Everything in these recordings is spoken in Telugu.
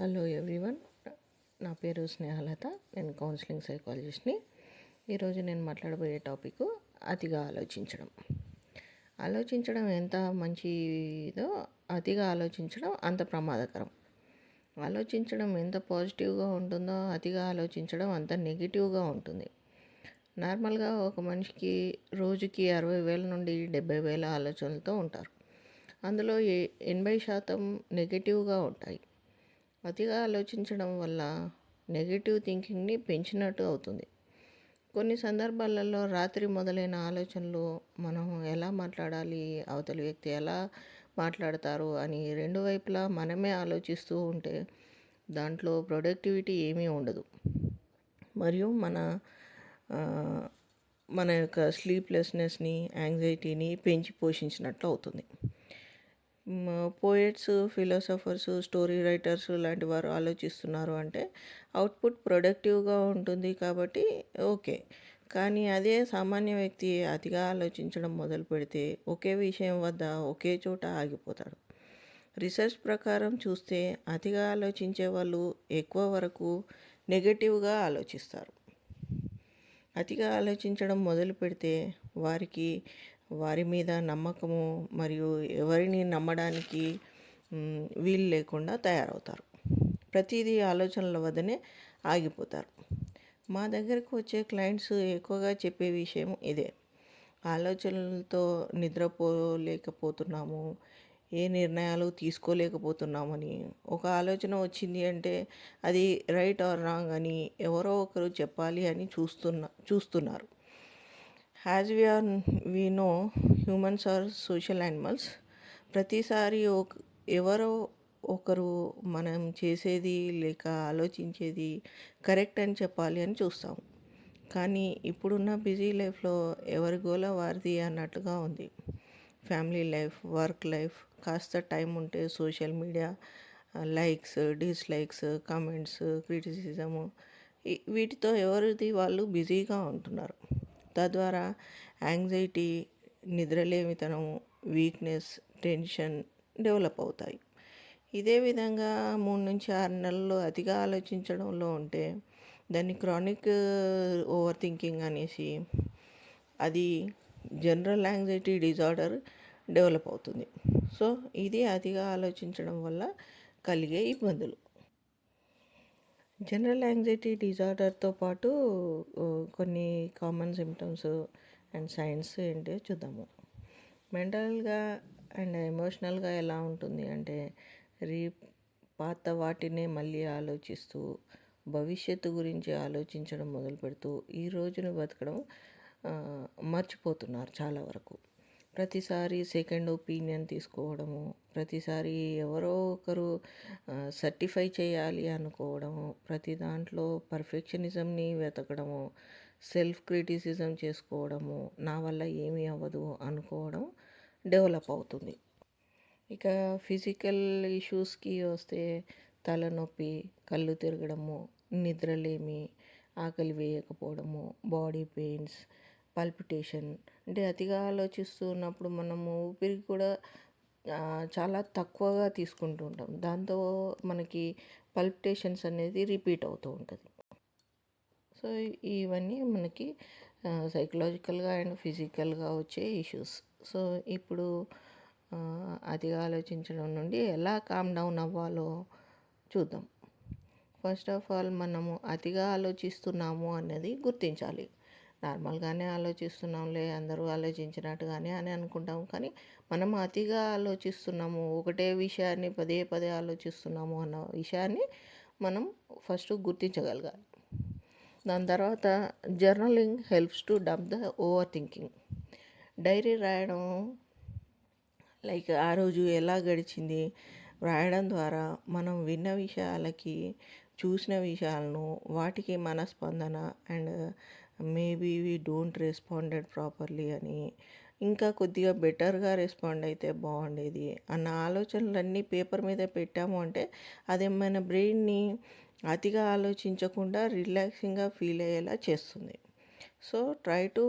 Hello everyone. నా పేరు స్నేహలత నేను కౌన్సిలింగ్ సైకాలజిస్ట్ని. ఈరోజు నేను మాట్లాడబోయే టాపిక్ అతిగా ఆలోచించడం. ఆలోచించడం ఎంత మంచిదో అతిగా ఆలోచించడం అంత ప్రమాదకరం. ఆలోచించడం ఎంత పాజిటివ్గా ఉంటుందో అతిగా ఆలోచించడం అంత నెగిటివ్గా ఉంటుంది. నార్మల్గా ఒక మనిషికి రోజుకి అరవై వేల నుండి డెబ్బై వేల ఆలోచనలతో ఉంటారు. అందులో ఏ ఎనభై శాతం నెగిటివ్గా ఉంటాయి. అతిగా ఆలోచించడం వల్ల నెగిటివ్ థింకింగ్ని పెంచినట్టు అవుతుంది. కొన్ని సందర్భాలలో రాత్రి మొదలైన ఆలోచనలు మనం ఎలా మాట్లాడాలి అవతలి వ్యక్తి ఎలా మాట్లాడతారు అని రెండు వైపులా మనమే ఆలోచిస్తూ ఉంటే దాంట్లో ప్రొడక్టివిటీ ఏమీ ఉండదు. మరియు మన మన యొక్క స్లీప్లెస్నెస్ని యాంగ్జైటీని పెంచి పోషించినట్లు అవుతుంది. పోయట్స్ ఫిలాసఫర్స్ స్టోరీ రైటర్స్ లాంటి వారు ఆలోచిస్తున్నారు అంటే అవుట్పుట్ ప్రొడక్టివ్గా ఉంటుంది కాబట్టి ఓకే కానీ అదే సామాన్య వ్యక్తి అతిగా ఆలోచించడం మొదలు పెడితే ఒకే విషయం వద్ద ఒకే చోట ఆగిపోతాడు. రీసెర్చ్ ప్రకారం చూస్తే అతిగా ఆలోచించే వాళ్ళు ఎక్కువ వరకు నెగటివ్గా ఆలోచిస్తారు. అతిగా ఆలోచించడం మొదలు పెడితే వారికి వారి మీద నమ్మకము మరియు ఎవరిని నమ్మడానికి వీలు లేకుండా తయారవుతారు. ప్రతిదీ ఆలోచనల వద్దనే ఆగిపోతారు. మా దగ్గరకు వచ్చే క్లయింట్స్ ఎక్కువగా చెప్పే విషయం ఇదే. ఆలోచనలతో నిద్రపోలేకపోతున్నాము ఏ నిర్ణయాలు తీసుకోలేకపోతున్నామని. ఒక ఆలోచన వచ్చింది అంటే అది రైట్ ఆర్ రాంగ్ అని ఎవరో ఒకరు చెప్పాలి అని చూస్తున్న చూస్తున్నారు. As we are we know humans are social animals ప్రతిసారి ఒక ఎవరో ఒకరు మనం చేసేది లేక ఆలోచించేది కరెక్ట్ అని చెప్పాలి అని చూస్తాం. కానీ ఇప్పుడున్న బిజీ లైఫ్లో ఎవరి గోల వారిది అన్నట్టుగా ఉంది. ఫ్యామిలీ లైఫ్ వర్క్ లైఫ్ కాస్త టైం ఉంటే social media likes dislikes comments criticism వీటితో ఎవరిది వాళ్ళు బిజీగా ఉంటున్నారు. తద్వారా యాంగ్జైటీ నిద్రలేమితనం వీక్నెస్ టెన్షన్ డెవలప్ అవుతాయి. ఇదే విధంగా మూడు నుంచి ఆరు నెలలు అతిగా ఆలోచించడంలో ఉంటే దాన్ని క్రానిక్ ఓవర్ థింకింగ్ అనేసి అది జనరల్ యాంగ్జైటీ డిజార్డర్ డెవలప్ అవుతుంది. సో ఇది అతిగా ఆలోచించడం వల్ల కలిగే ఇబ్బందులు. జనరల్ యాంగ్జైటీ డిజార్డర్తో పాటు కొన్ని కామన్ సిమ్టమ్స్ అండ్ సైన్స్ ఏంటో చూద్దాము. మెంటల్గా అండ్ ఎమోషనల్గా ఎలా ఉంటుంది అంటే రీ పాత వాటినే మళ్ళీ ఆలోచిస్తూ భవిష్యత్తు గురించి ఆలోచించడం మొదలు పెడుతూ ఈ రోజును బతకడం మర్చిపోతున్నారు చాలా వరకు. ప్రతిసారి సెకండ్ ఒపీనియన్ తీసుకోవడము ప్రతిసారి ఎవరో ఒకరు సర్టిఫై చేయాలి అనుకోవడము ప్రతి దాంట్లో పర్ఫెక్షనిజంని వెతకడము సెల్ఫ్ క్రిటిసిజం చేసుకోవడము నా వల్ల ఏమీ అవ్వదు అనుకోవడం డెవలప్ అవుతుంది. ఇక ఫిజికల్ ఇష్యూస్కి వస్తే తలనొప్పి కళ్ళు తిరగడము నిద్రలేమి ఆకలి వేయకపోవడము బాడీ పెయిన్స్ పల్పిటేషన్ అంటే అతిగా ఆలోచిస్తూ ఉన్నప్పుడు మనము ఊపిరి కూడా చాలా తక్కువగా తీసుకుంటూ ఉంటాం. దాంతో మనకి పల్పిటేషన్స్ అనేది రిపీట్ అవుతూ ఉంటుంది. సో ఇవన్నీ మనకి సైకలాజికల్గా అండ్ ఫిజికల్గా వచ్చే ఇష్యూస్ సో ఇప్పుడు అతిగా ఆలోచించడం నుండి ఎలా కామ్ డౌన్ అవ్వాలో చూద్దాం. ఫస్ట్ ఆఫ్ ఆల్ మనము అతిగా ఆలోచిస్తున్నాము అనేది గుర్తించాలి. నార్మల్గానే ఆలోచిస్తున్నాంలే అందరూ ఆలోచించినట్టుగానే అని అనుకుంటాం. కానీ మనం అతిగా ఆలోచిస్తున్నాము ఒకటే విషయాన్ని పదే పదే ఆలోచిస్తున్నాము అన్న విషయాన్ని మనం ఫస్ట్ గుర్తించగలగాలి. దాని తర్వాత journaling helps to dub the overthinking diary రాయడం లైక్ ఆ రోజు ఎలా గడిచింది వ్రాయడం ద్వారా మనం విన్న విషయాలకి చూసిన విషయాలను వాటికి మన స్పందన and maybe we don't responded properly అని ఇంకా కొద్దిగా బెటర్గా రెస్పాండ్ అయితే బాగుండేది. అన్న ఆలోచనలన్నీ పేపర్ మీద పెట్టాము అంటే అది మన బ్రెయిన్ని అతిగా ఆలోచించకుండా రిలాక్సింగ్గా ఫీల్ అయ్యేలా చేస్తుంది. So try to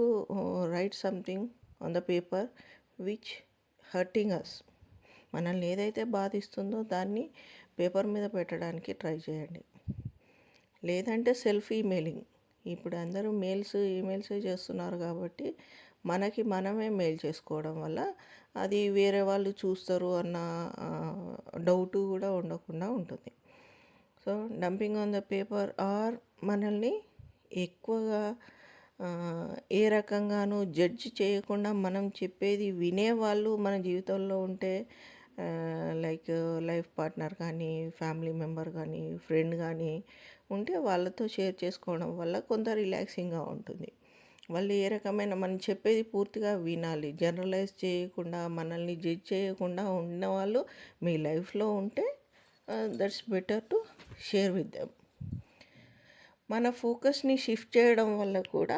write something on the paper which hurting us మనల్ని ఏదైతే బాధిస్తుందో దాన్ని పేపర్ మీద పెట్టడానికి ట్రై చేయండి. లేదంటే సెల్ఫ్ ఈమెయిలింగ్ ఇప్పుడు అందరూ మెయిల్స్ ఈమెయిల్స్ చేస్తున్నారు కాబట్టి మనకి మనమే మెయిల్ చేసుకోవడం వల్ల అది వేరే వాళ్ళు చూస్తారు అన్న డౌట్ కూడా ఉండకుండా ఉంటుంది. So dumping on the paper or మనల్ని ఎక్కువగా ఏ రకంగానూ జడ్జ్ చేయకుండా మనం చెప్పేది వినేవాళ్ళు మన జీవితంలో ఉంటే లైక్ లైఫ్ పార్ట్నర్ కానీ ఫ్యామిలీ మెంబర్ కానీ ఫ్రెండ్ కానీ ఉంటే వాళ్ళతో షేర్ చేసుకోవడం వల్ల కొంత రిలాక్సింగ్గా ఉంటుంది. వాళ్ళు ఏ రకమైన మనం చెప్పేది పూర్తిగా వినాలి. జనరలైజ్ చేయకుండా మనల్ని జడ్జ్ చేయకుండా ఉన్న వాళ్ళు మీ లైఫ్లో ఉంటే that's better to share with them. మన ఫోకస్ని షిఫ్ట్ చేయడం వల్ల కూడా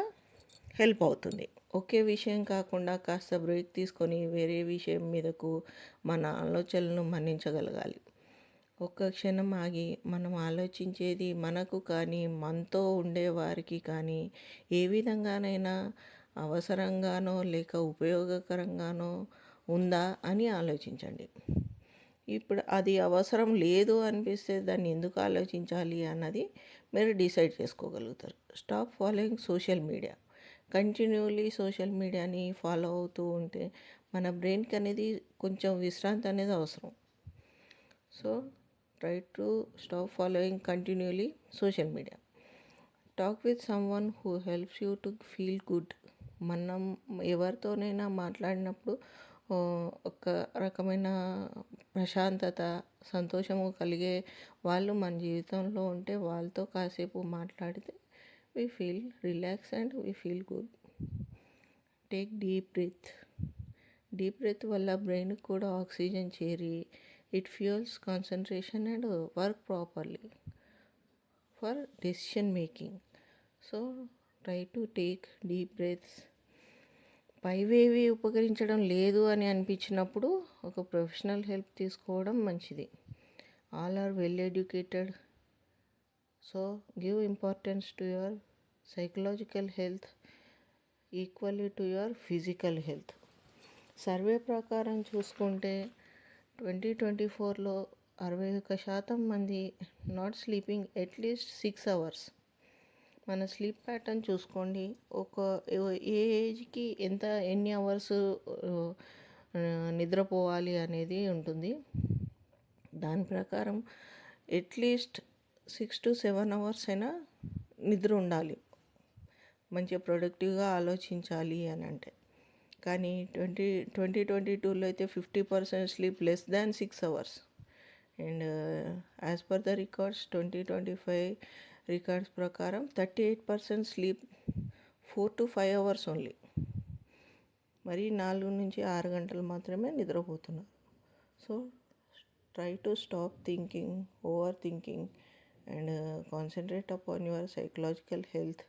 హెల్ప్ అవుతుంది. ఒకే విషయం కాకుండా కాస్త బ్రేక్ తీసుకొని వేరే విషయం మీదకు మన ఆలోచనలను మన్నించగలగాలి. ఒక్క క్షణం ఆగి మనం ఆలోచించేది మనకు కానీ మనతో ఉండేవారికి కానీ ఏ విధంగానైనా అవసరంగానో లేక ఉపయోగకరంగానో ఉందా అని ఆలోచించండి. ఇప్పుడు అది అవసరం లేదు అనిపిస్తే దాన్ని ఎందుకు ఆలోచించాలి అన్నది మీరు డిసైడ్ చేసుకోగలుగుతారు. Stop following social media. Continuously social మీడియాని ఫాలో అవుతూ ఉంటే మన బ్రెయిన్కి అనేది కొంచెం విశ్రాంతి అనేది అవసరం. So try to stop following continuously social media talk with someone who helps you to feel good మనం ఎవరితోనైనా మాట్లాడినప్పుడు ఒక రకమైన ప్రశాంతత సంతోషము కలిగే వాళ్ళు మన జీవితంలో ఉంటే వాళ్ళతో కాసేపు మాట్లాడితే we feel relax and we feel good take deep breath deep breath వల్ల బ్రెయిన్కి కూడా ఆక్సిజన్ చేరి it fuels concentration and work properly for decision making. So try to take deep breaths. పైవేవి ఉపకరించడం లేదు అని అనిపించినప్పుడు ఒక ప్రొఫెషనల్ హెల్ప్ తీసుకోవడం మంచిది. All are well educated. So give importance to your psychological health equally to your physical health. Survey ప్రకారం చూసుకుంటే ట్వంటీ ట్వంటీ ఫోర్లో అరవై ఒక్క శాతం మంది not sleeping at least six hours మన స్లీప్ ప్యాటర్న్ చూసుకోండి. ఒక ఏ ఏజ్కి ఎంత ఎన్ని అవర్స్ నిద్రపోవాలి అనేది ఉంటుంది. దాని ప్రకారం at least six to seven hours అయినా నిద్ర ఉండాలి. మంచిగా ప్రొడక్టివ్గా ఆలోచించాలి అని అంటే. కానీ ట్వంటీ ట్వంటీ ట్వంటీ టూలో అయితే fifty percent sleep less than six hours. And as per the records twenty twenty five records ప్రకారం thirty eight percent sleep four to five hours only. మరి నాలుగు నుంచి ఆరు గంటలు మాత్రమే నిద్రపోతున్నారు. So try to stop thinking over thinking and concentrate upon your psychological health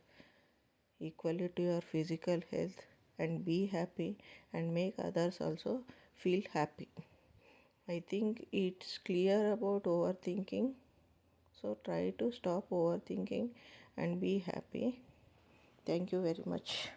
equally to your physical health and be happy and make others also feel happy. I think it's clear about overthinking. So try to stop overthinking and be happy. Thank you very much.